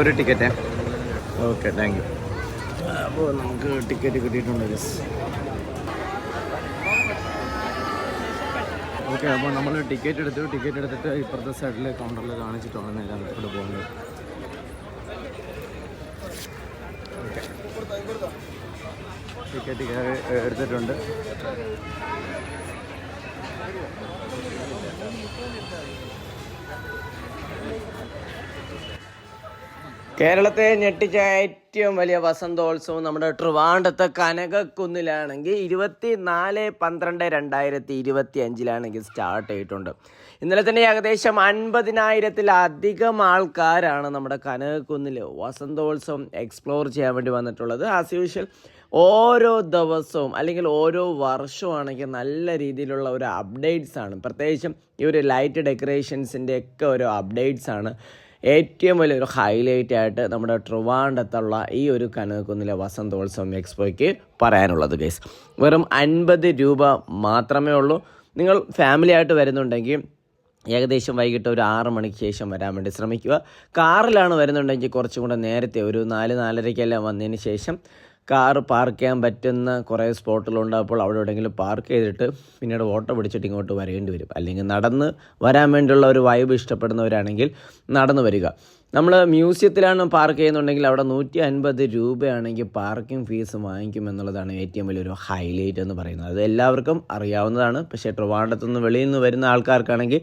ഒരു ടിക്കറ്റേ? Okay thank you അപ്പോൾ നമുക്ക് ടിക്കറ്റ് കിട്ടിയിട്ടുണ്ട് ജസ് ഓക്കെ അപ്പോൾ നമ്മൾ ടിക്കറ്റ് എടുത്തു ടിക്കറ്റ് എടുത്തിട്ട് ഇപ്പുറത്തെ സൈഡിൽ കൗണ്ടറിൽ കാണിച്ചിട്ടാണ് നേരം ഇവിടെ പോകുന്നത്. ടിക്കറ്റ് എടുത്തിട്ടുണ്ട്. കേരളത്തെ ഞെട്ടിച്ച ഏറ്റവും വലിയ വസന്തോത്സവം നമ്മുടെ ട്രിവാണ്ടത്തെ കനകക്കുന്നിലാണെങ്കിൽ ഇരുപത്തി നാല് പന്ത്രണ്ട് രണ്ടായിരത്തി ഇരുപത്തി അഞ്ചിലാണെങ്കിൽ സ്റ്റാർട്ട് ചെയ്തിട്ടുണ്ട്. ഇന്നലെ തന്നെ ഏകദേശം അൻപതിനായിരത്തിലധികം ആൾക്കാരാണ് നമ്മുടെ കനകക്കുന്നിൽ വസന്തോത്സവം എക്സ്പ്ലോർ ചെയ്യാൻ വേണ്ടി വന്നിട്ടുള്ളത്. ആസ് യൂഷ്വൽ ഓരോ ദിവസവും അല്ലെങ്കിൽ ഓരോ വർഷമാണെങ്കിൽ നല്ല രീതിയിലുള്ള ഒരു അപ്ഡേറ്റ്സ് ആണ്. പ്രത്യേകിച്ചും ഈ ഒരു ലൈറ്റ് ഡെക്കറേഷൻസിന്റെ ഒക്കെ ഒരു അപ്ഡേറ്റ്സ് ആണ്. ഏറ്റവും വലിയൊരു ഹൈലൈറ്റ് ആയിട്ട് നമ്മുടെ ട്രിവാൻഡത്തുള്ള ഈ ഒരു കനകക്കുന്നിലെ വസന്തോത്സവം എക്സ്പോയ്ക്ക് പറയാനുള്ളത് ഗൈസ് വെറും അൻപത് രൂപ മാത്രമേ ഉള്ളൂ. നിങ്ങൾ ഫാമിലി ആയിട്ട് വരുന്നുണ്ടെങ്കിൽ ഏകദേശം വൈകിട്ട് ഒരു ആറ് മണിക്ക് ശേഷം വരാൻ വേണ്ടി ശ്രമിക്കുക. കാറിലാണ് വരുന്നുണ്ടെങ്കിൽ കുറച്ചും കൂടെ നേരത്തെ ഒരു നാല് നാലരയ്ക്കെല്ലാം വന്നതിന് ശേഷം കാറ് പാർക്ക് ചെയ്യാൻ പറ്റുന്ന കുറേ സ്പോട്ടുകളുണ്ട് അപ്പോൾ അവിടെ എവിടെയെങ്കിലും പാർക്ക് ചെയ്തിട്ട് പിന്നീട് ഓട്ടോ പിടിച്ചിട്ട് ഇങ്ങോട്ട് വരേണ്ടി വരും. അല്ലെങ്കിൽ നടന്ന് വരാൻ വേണ്ടിയുള്ള ഒരു വൈബ് ഇഷ്ടപ്പെടുന്നവരാണെങ്കിൽ നടന്നു വരിക. നമ്മൾ മ്യൂസിയത്തിലാണ് പാർക്ക് ചെയ്യുന്നുണ്ടെങ്കിൽ അവിടെ നൂറ്റി അൻപത് രൂപയാണെങ്കിൽ പാർക്കിംഗ് ഫീസ് വാങ്ങിക്കും എന്നുള്ളതാണ് ഏറ്റവും വലിയൊരു ഹൈലൈറ്റ് എന്ന് പറയുന്നത്. അത് എല്ലാവർക്കും അറിയാവുന്നതാണ്. പക്ഷേ ട്രിവാണ്ടത്തു നിന്ന് വെളിയിൽ നിന്ന് വരുന്ന ആൾക്കാർക്കാണെങ്കിൽ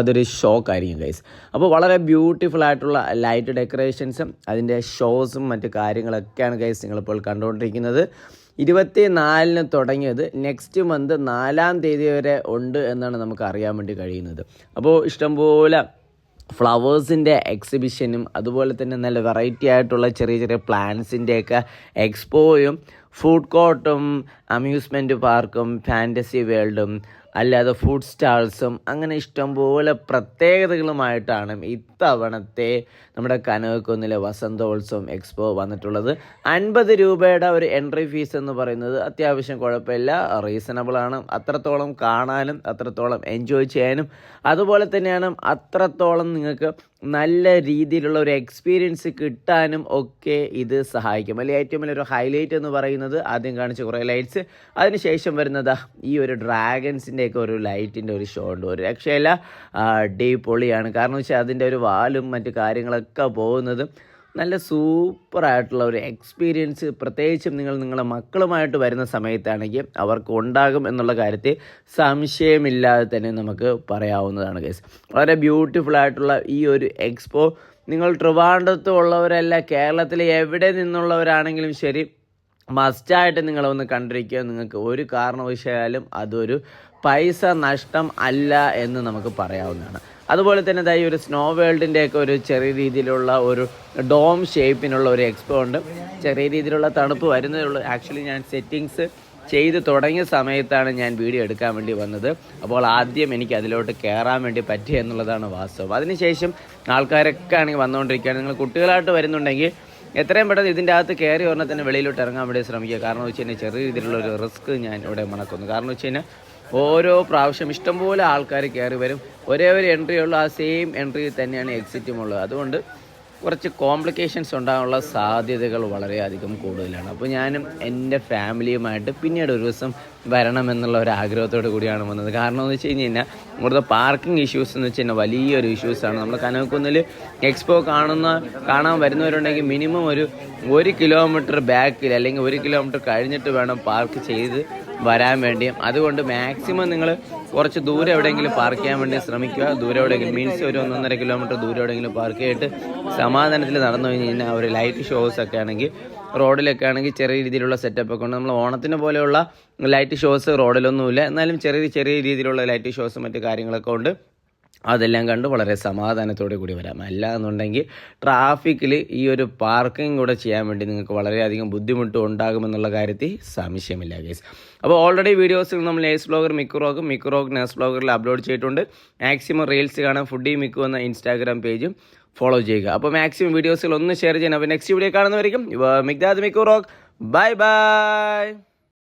അതൊരു ഷോക്ക് ആയിരിക്കും ഗൈസ് അപ്പോൾ വളരെ ബ്യൂട്ടിഫുൾ ആയിട്ടുള്ള ലൈറ്റ് ഡെക്കറേഷൻസും അതിന്റെ ഷോസും മറ്റു കാര്യങ്ങളൊക്കെയാണ് ഗൈസ് നിങ്ങളിപ്പോൾ കണ്ടുകൊണ്ടിരിക്കുന്നത്. ഇരുപത്തി നാലിന് തുടങ്ങിയത് നെക്സ്റ്റ് മന്ത് നാലാം തീയതി വരെ ഉണ്ട് എന്നാണ് നമുക്ക് അറിയാൻ വേണ്ടി കഴിയുന്നത്. അപ്പോൾ ഇഷ്ടംപോലെ ഫ്ലവേഴ്സിന്റെ എക്സിബിഷനും അതുപോലെ തന്നെ നല്ല വെറൈറ്റി ആയിട്ടുള്ള ചെറിയ ചെറിയ പ്ലാന്റ്സിന്റെയൊക്കെ എക്സ്പോയും ഫുഡ് കോർട്ടും അമ്യൂസ്മെന്റ് പാർക്കും ഫാന്റസി വേൾഡും അല്ലാതെ ഫുഡ് സ്റ്റാൾസും അങ്ങനെ ഇഷ്ടംപോലെ പ്രത്യേകതകളുമായിട്ടാണ് ഇത്തവണത്തെ നമ്മുടെ കനകക്കുന്നിലെ വസന്തോത്സവം എക്സ്പോ വന്നിട്ടുള്ളത്. അൻപത് രൂപയുടെ ഒരു എൻട്രി ഫീസ് എന്ന് പറയുന്നത് അത്യാവശ്യം കുഴപ്പമില്ല. റീസണബിൾ ആണ്. അത്രത്തോളം കാണാനും അത്രത്തോളം എൻജോയ് ചെയ്യാനും. അതുപോലെ തന്നെയാണ് അത്രത്തോളം നിങ്ങൾക്ക് നല്ല രീതിയിലുള്ള ഒരു എക്സ്പീരിയൻസ് കിട്ടാനും ഒക്കെ ഇത് സഹായിക്കും. അല്ലെങ്കിൽ ഏറ്റവും വലിയൊരു ഹൈലൈറ്റ് എന്ന് പറയുന്നത് ആദ്യം കാണിച്ച കുറേ ലൈറ്റ്സ് അതിനുശേഷം വരുന്നത് ഈ ഒരു ഡ്രാഗൺസിന്റെ ഒക്കെ ഒരു ലൈറ്റിന്റെ ഒരു ഷോ ഉണ്ട്. ഒരു രക്ഷയില്ല ഡീ പൊളിയാണ് കാരണം വെച്ചാൽ അതിന്റെ ഒരു വാലും മറ്റു കാര്യങ്ങളൊക്കെ പോകുന്നത് നല്ല സൂപ്പറായിട്ടുള്ള ഒരു എക്സ്പീരിയൻസ് പ്രത്യേകിച്ചും നിങ്ങൾ നിങ്ങളുടെ മക്കളുമായിട്ട് വരുന്ന സമയത്താണെങ്കിൽ അവർക്ക് ഉണ്ടാകും എന്നുള്ള കാര്യത്തിൽ സംശയമില്ലാതെ തന്നെ നമുക്ക് പറയാവുന്നതാണ് കേസ് വളരെ ബ്യൂട്ടിഫുൾ ആയിട്ടുള്ള ഈ ഒരു എക്സ്പോ നിങ്ങൾ ട്രിവാൻഡ്രത്ത് ഉള്ളവരല്ല കേരളത്തിലെ എവിടെ നിന്നുള്ളവരാണെങ്കിലും ശരി മസ്റ്റായിട്ട് നിങ്ങളൊന്ന് കണ്ടിരിക്കുക. നിങ്ങൾക്ക് ഒരു കാരണവശാലും അതൊരു പൈസ നഷ്ടം അല്ല എന്ന് നമുക്ക് പറയാവുന്നതാണ്. അതുപോലെ തന്നെ ഇതായി ഒരു സ്നോ വേൾഡിന്റെ ഒക്കെ ഒരു ചെറിയ രീതിയിലുള്ള ഒരു ഡോം ഷേപ്പിനുള്ള ഒരു എക്സ്പോ ഉണ്ട്. ചെറിയ രീതിയിലുള്ള തണുപ്പ് വരുന്നതേ ഉള്ളൂ. ആക്ച്വലി ഞാൻ സെറ്റിങ്സ് ചെയ്ത് തുടങ്ങിയ സമയത്താണ് ഞാൻ വീഡിയോ എടുക്കാൻ വേണ്ടി വന്നത്. അപ്പോൾ ആദ്യം എനിക്ക് അതിലോട്ട് കയറാൻ വേണ്ടി പറ്റുക എന്നുള്ളതാണ് വാസ്തവം. അതിനുശേഷം ആൾക്കാരൊക്കെ ആണെങ്കിൽ വന്നുകൊണ്ടിരിക്കുകയാണ്. നിങ്ങൾ കുട്ടികളായിട്ട് വരുന്നുണ്ടെങ്കിൽ എത്രയും പെട്ടെന്ന് ഇതിന്റെ അകത്ത് കയറി ഉടനെ തന്നെ വെളിയിലോട്ട് ഇറങ്ങാൻ വേണ്ടി ശ്രമിക്കുക. കാരണം വെച്ച് കഴിഞ്ഞാൽ ചെറിയ രീതിയിലുള്ള ഒരു റിസ്ക് ഞാൻ ഇവിടെ മണക്കുന്നു കാരണം വെച്ച് കഴിഞ്ഞാൽ ഓരോ പ്രാവശ്യം ഇഷ്ടംപോലെ ആൾക്കാർ കയറി വരും. ഒരേ ഒരു എൻട്രി ഉള്ളൂ ആ സെയിം എൻട്രി തന്നെയാണ് എക്സിറ്റും ഉള്ളത്. അതുകൊണ്ട് കുറച്ച് കോംപ്ലിക്കേഷൻസ് ഉണ്ടാകാനുള്ള സാധ്യതകൾ വളരെയധികം കൂടുതലാണ്. അപ്പോൾ ഞാനും എന്റെ ഫാമിലിയുമായിട്ട് പിന്നീട് ഒരു ദിവസം വരണം എന്നുള്ള ഒരു ആഗ്രഹത്തോട് കൂടിയാണ് വന്നത്. കാരണം എന്ന് വെച്ച് കഴിഞ്ഞ് കഴിഞ്ഞാൽ ഇവിടുത്തെ പാർക്കിംഗ് ഇഷ്യൂസ് എന്ന് വെച്ച് കഴിഞ്ഞാൽ വലിയൊരു ഇഷ്യൂസാണ് നമ്മൾ കനകക്കുന്നിൽ എക്സ്പോ കാണുന്ന കാണാൻ വരുന്നവരുണ്ടെങ്കിൽ മിനിമം ഒരു ഒരു കിലോമീറ്റർ ബാക്കിൽ അല്ലെങ്കിൽ ഒരു കിലോമീറ്റർ കഴിഞ്ഞിട്ട് വേണം പാർക്ക് ചെയ്ത് വരാൻ വേണ്ടിയും. അതുകൊണ്ട് മാക്സിമം നിങ്ങൾ കുറച്ച് ദൂരെ എവിടെയെങ്കിലും പാർക്ക് ചെയ്യാൻ വേണ്ടി ശ്രമിക്കുക. ദൂരെ എവിടെയെങ്കിലും മീൻസ് ഒരു ഒന്നൊന്നര കിലോമീറ്റർ ദൂരെ എവിടെയെങ്കിലും പാർക്ക് ചെയ്തിട്ട് സമാധാനത്തിൽ നടന്നു കഴിഞ്ഞ് കഴിഞ്ഞാൽ ഒരു ലൈറ്റ് ഷോസ് ഒക്കെ ആണെങ്കിൽ റോഡിലൊക്കെ ആണെങ്കിൽ ചെറിയ രീതിയിലുള്ള സെറ്റപ്പ് ഒക്കെ ഉണ്ട്. നമ്മൾ ഓണത്തിന് പോലെയുള്ള ലൈറ്റ് ഷോസ് റോഡിലൊന്നുമില്ല. എന്നാലും ചെറിയ ചെറിയ രീതിയിലുള്ള ലൈറ്റ് ഷോസും മറ്റ് കാര്യങ്ങളൊക്കെ ഉണ്ട്. അതെല്ലാം കണ്ട് വളരെ സമാധാനത്തോടെ കൂടി വരാം. അല്ല എന്നുണ്ടെങ്കിൽ ട്രാഫിക്കിൽ ഈ ഒരു പാർക്കിംഗ് കൂടെ ചെയ്യാൻ വേണ്ടി നിങ്ങൾക്ക് വളരെയധികം ബുദ്ധിമുട്ട് ഉണ്ടാകുമെന്നുള്ള കാര്യത്തിൽ സംശയമില്ല ഗേസ് അപ്പോൾ ഓൾറെഡി വീഡിയോസ് നമ്മൾ നേഴ്സ് ബ്ലോഗർ മിക്കുറോക്കും മിക്കുറോക്ക് നേഴ്സ് ബ്ലോഗറിൽ അപ്ലോഡ് ചെയ്തിട്ടുണ്ട്. മാക്സിമം റീൽസ് കാണാൻ ഫുഡി മിക്കു എന്ന ഇൻസ്റ്റാഗ്രാം പേജും ഫോളോ ചെയ്യുക. അപ്പോൾ മാക്സിമം വീഡിയോസുകൾ ഒന്ന് ഷെയർ ചെയ്യണം. അപ്പോൾ നെക്സ്റ്റ് വീഡിയോ കാണുന്നവരിക്കും മിഗ്ദാദ് മിക്കുറോക്ക്. Bye bye